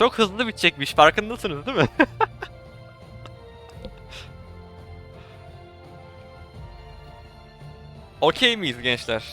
Çok hızlı bitecekmiş farkındasınız değil mi? Okey miyiz gençler?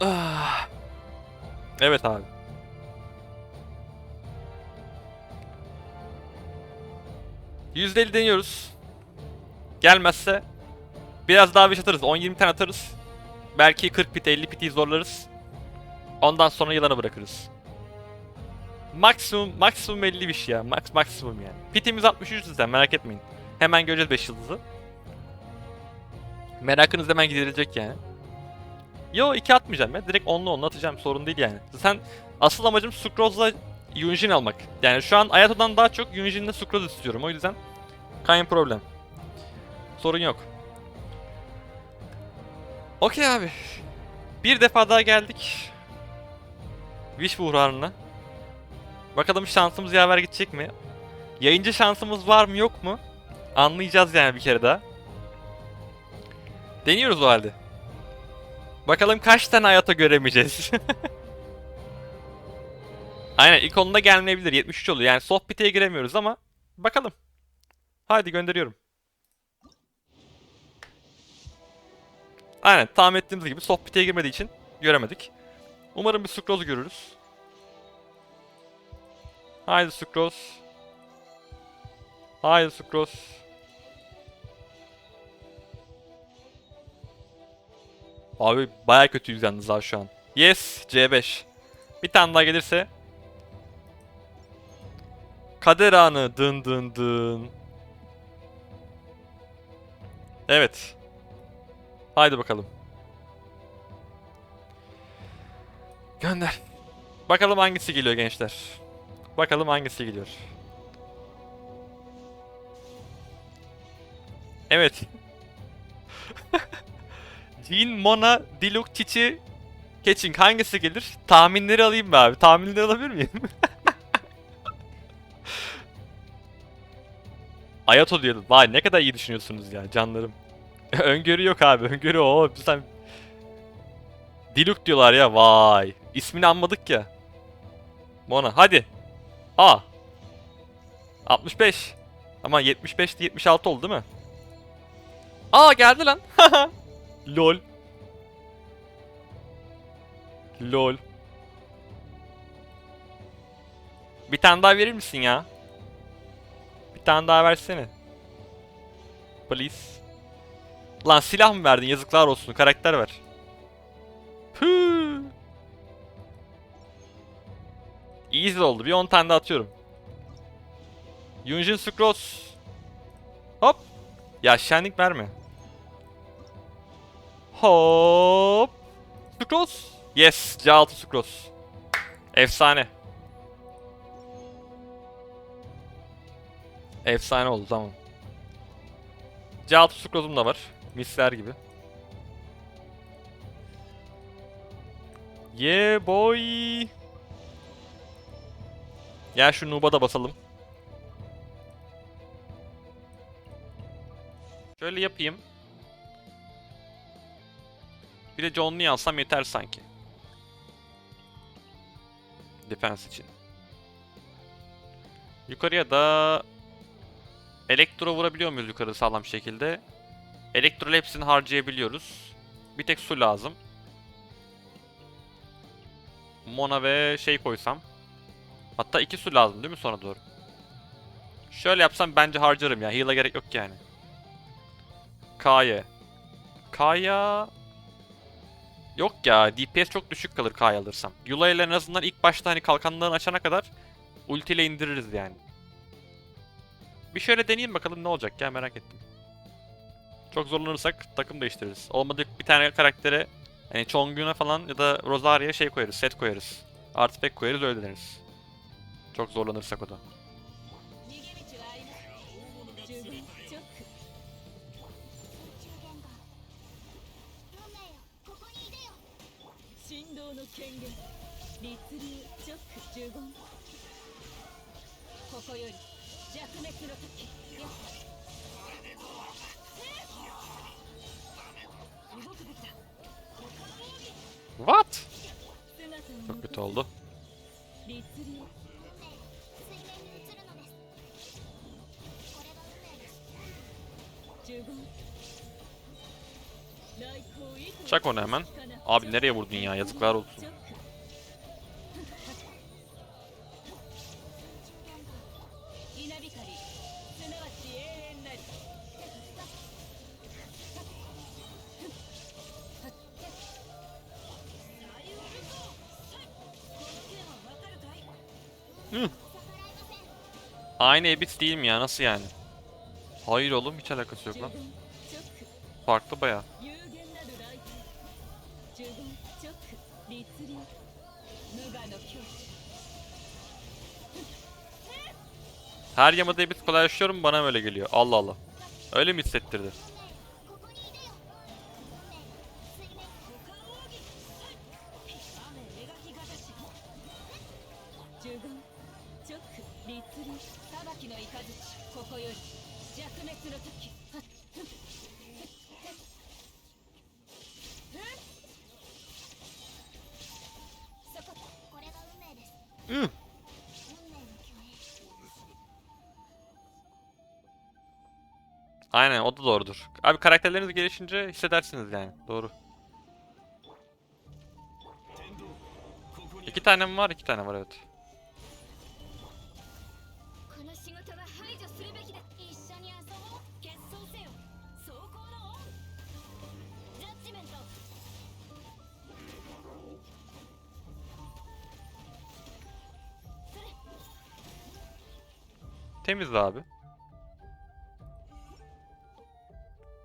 Ah. Evet abi. %50 deniyoruz. Gelmezse biraz daha bir şey atarız. 10-20 tane atarız. Belki 40 pit 50 piti zorlarız. Ondan sonra yılanı bırakırız. Maksimum maksimum 50 bir şey ya. Max maksimum yani. Pitimiz 63 zaten merak etmeyin. Hemen göreceğiz 5 yıldızı. Merakınız hemen giderilecek yani. Yo 2 atmayacağım ya. Direkt 10'lu 10'lu atacağım. Sorun değil yani. Zaten asıl amacım Sucrose'la Yunjin almak. Yani şu an Ayato'dan daha çok Yunjin'le Sucrose istiyorum. O yüzden kayn problem. Sorun yok. Okey abi. Bir defa daha geldik. Wish buhranına. Bakalım şansımız yaver gidecek mi? Yayıncı şansımız var mı yok mu? Anlayacağız yani bir kere daha. Deniyoruz o halde. Bakalım kaç tane hayata göremeyeceğiz. Aynen ilk onda gelmeyebilir. 73 oluyor. Yani sohbeteye giremiyoruz ama bakalım. Haydi gönderiyorum. Aynen tahmin ettiğimiz gibi sohbeteye girmediği için göremedik. Umarım bir Sucrose görürüz. Haydi Sucrose. Haydi Sucrose. Abi baya kötüyüz yalnız abi şu an. Yes C5. Bir tane daha gelirse. Kader anı dın dın dın. Evet. Haydi bakalım. Gönder. Bakalım hangisi geliyor gençler. Bakalım hangisi geliyor. Evet. Jean, Mona, Diluc, Çiçi, Catching hangisi gelir? Tahminleri alayım mı abi? Tahminleri alabilir miyim? Ayato diyordu. Vay ne kadar iyi düşünüyorsunuz ya canlarım. Öngörü yok abi. Öngörü o. Sen Diluc diyorlar ya. Vay. İsmini anmadık ya. Mona hadi. A. 65. Ama 75 76 oldu değil mi? Aa geldi lan. Lol. Lol. Bir tane daha verir misin ya? Bir tane daha versene. Please. Lan silah mı verdin? Yazıklar olsun. Karakter ver. Püh. Easy oldu. Bir 10 tane daha atıyorum. Yunjin Sucrose. Hop. Ya şenlik verme. Hop. Sucrose. Yes. C6 Sucrose. Efsane. Efsane oldu tamam. C6 Sucrose'um da var. Misler gibi. Yeah boy. Ya şu Noob'a da basalım. Şöyle yapayım. Bir de John'u alsam yeter sanki. Defense için. Yukarıya da Elektro vurabiliyor muyuz yukarı sağlam şekilde? Elektro hepsini harcayabiliyoruz. Bir tek su lazım. Mona ve şey koysam. Hatta iki su lazım değil mi sonra doğru? Şöyle yapsam bence harcarım ya. Heal'a gerek yok yani. K'ya. K'ya... Yok ya. DPS çok düşük kalır K'ya alırsam. Yula ile en azından ilk başta hani kalkanlarını açana kadar ultiyle indiririz yani. Bir şöyle deneyeyim bakalım ne olacak ya merak ettim. Çok zorlanırsak takım değiştiririz. Olmadı bir tane karaktere hani Chongyun'a falan ya da Rosaria'ya şey koyarız, set koyarız. Artifact koyarız öyle deneriz. Çok zorlanırsak o da. What? Çok kötü oldu. Çak onu hemen. Abi nereye vurdun ya yazıklar olsun. aynı Ebit değil mi ya? Nasıl yani? Hayır oğlum hiç alakası yok lan. Farklı baya. Her yamada Ebit kolaylaşıyor? Bana mı öyle geliyor? Allah Allah. Öyle mi hissettirdi? Aynen o da doğrudur. Abi karakterleriniz gelişince hissedersiniz yani. Doğru. İki tane mi var? İki tane var evet. Temiz abi.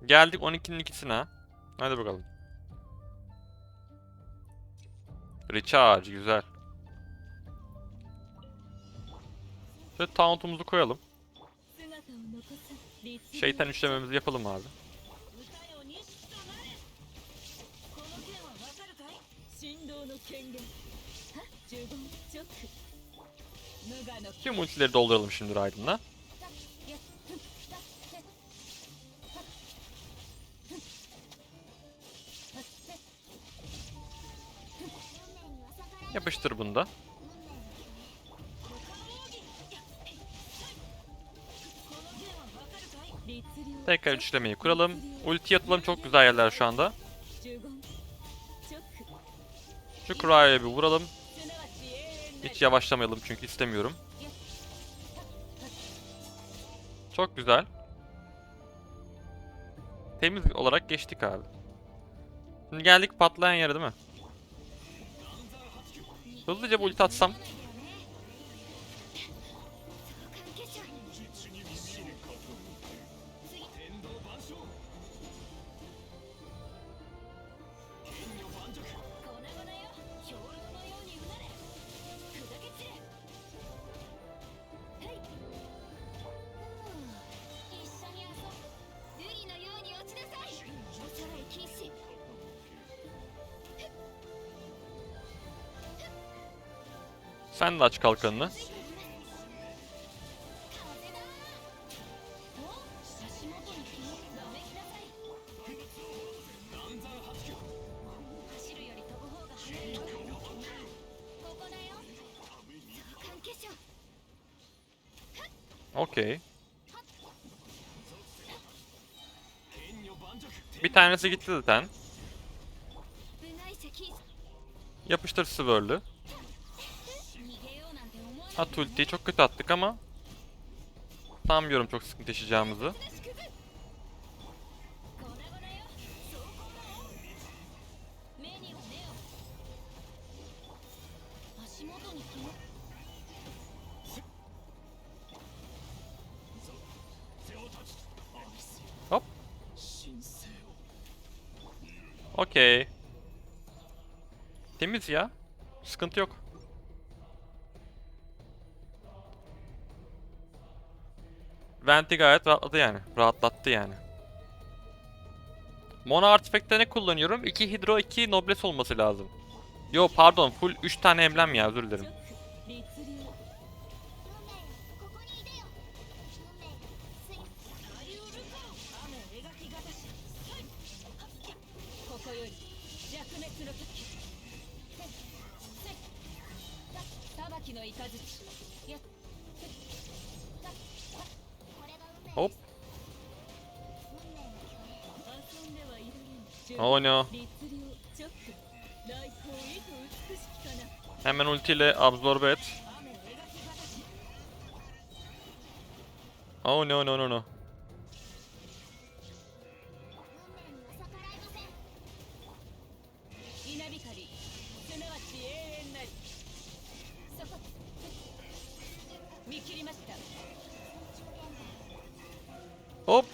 Geldik 12'nin ikisine. Hadi bakalım. Recharge güzel. Şöyle tauntumuzu koyalım. Şeytan üçlememizi yapalım abi. Tüm ultileri dolduralım şimdi Raiden'la. yapıştır bunda. Tekrar üçlemeyi kuralım. Ulti atalım çok güzel yerler şu anda. Şu kurayla bir vuralım. Hiç yavaşlamayalım çünkü istemiyorum. Çok güzel. Temiz olarak geçtik abi. Şimdi geldik patlayan yere değil mi? Hızlıca bu ulti atsam. Sen de aç kalkanını. Okey. Bir tanesi gitti zaten. Yapıştır Swirl'ü. At ultiyi çok kötü attık ama sanmıyorum çok sıkıntı yaşayacağımızı. Hop. Okey. Temiz ya. Sıkıntı yok. Vent'i gayet rahatladı yani. Rahatlattı yani. Mono artifact'te ne kullanıyorum? 2 hidro 2 nobles olması lazım. Yo pardon full 3 tane emblem ya özür dilerim. Oh no. Hemen ultiyle absorbe et. Oh no no no no. Hop.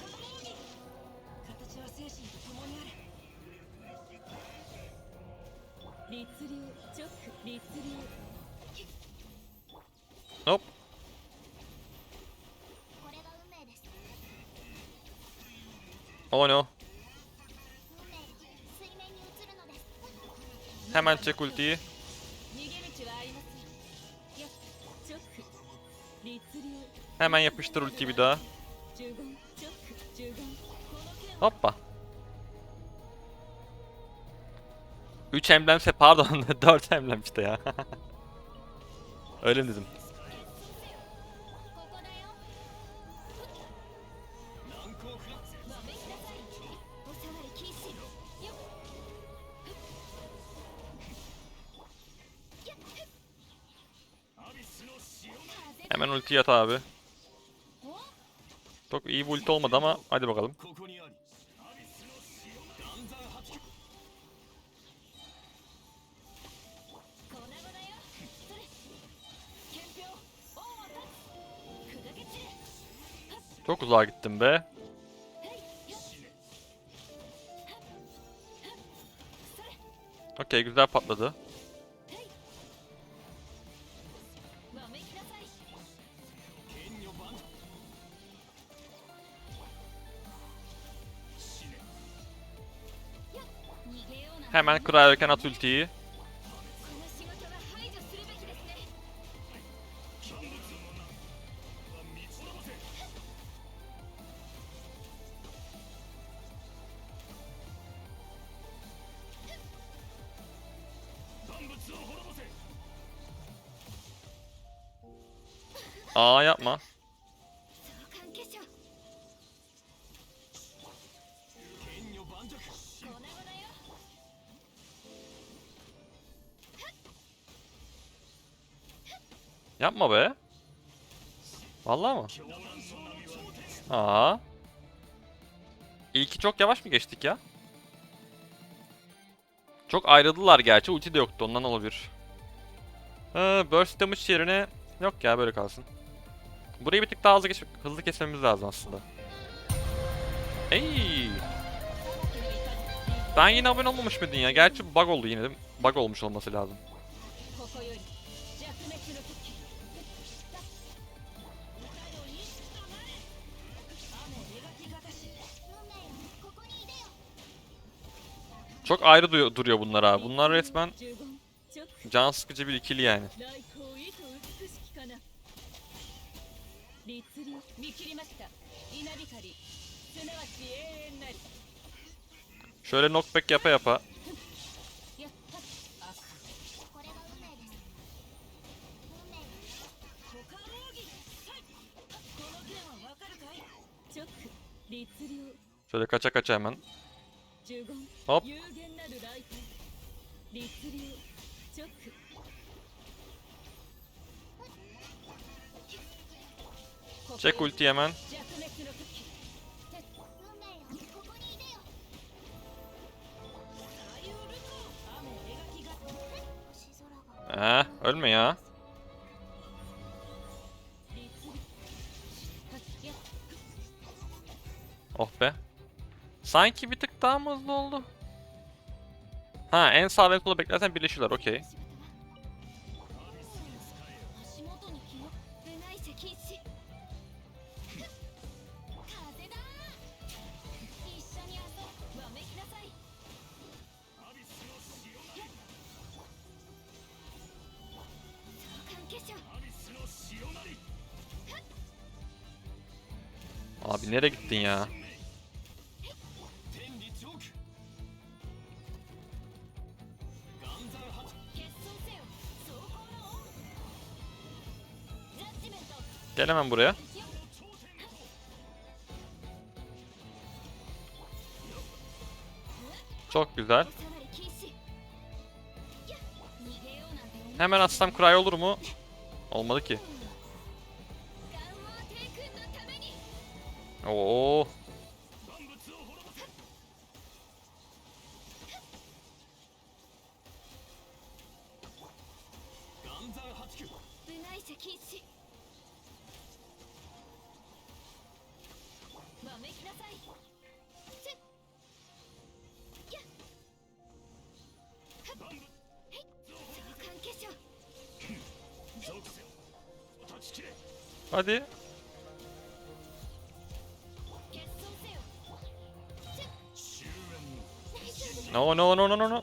Nope. Oh no. Hemen çek ultiyi. Hemen yapıştır ultiyi bir daha. Hoppa. 3 emblemse pardon 4 emblem işte ya. Öyle mi dedim? Hemen ulti yat abi. Çok iyi bir ulti olmadı ama hadi bakalım. uzağa gittim be. Okey güzel patladı. Hemen Cryerken at ultiyi. Aa yapma. Yapma be. Vallahi mı? Aa. İyi ki çok yavaş mı geçtik ya? Çok ayrıldılar gerçi. Ulti de yoktu. Ondan olabilir. Ha, burst damage yerine yok ya böyle kalsın. Burayı bir tık daha hızlı, geç hızlı kesmemiz lazım aslında. Ey! Ben yine abone olmamış mıydın ya? Gerçi bug oldu yine. Bug olmuş olması lazım. Çok ayrı duruyor bunlar abi. Bunlar resmen can sıkıcı bir ikili yani. Şöyle knockback yapa yapa. Şöyle kaça kaça hemen. Hop. Çek ulti hemen. Ee, ölme ya. Oh be. Sanki bir tık daha mı hızlı oldu? Ha en sağ ve sola beklersen birleşirler okey. Abi nereye gittin ya? gelemem buraya. Çok güzel. Hemen atsam Cry olur mu? Olmadı ki. Oo. Hadi. No no no no no no.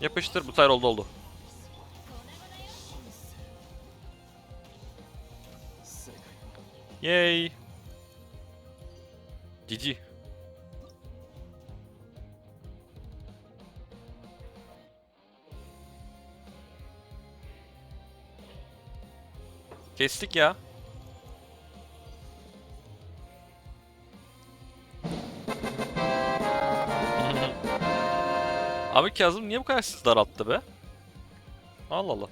Yapıştır bu sefer oldu oldu. Yay. GG. Kestik ya. Abi Kazım niye bu kadar sizi daralttı be? Allah Allah.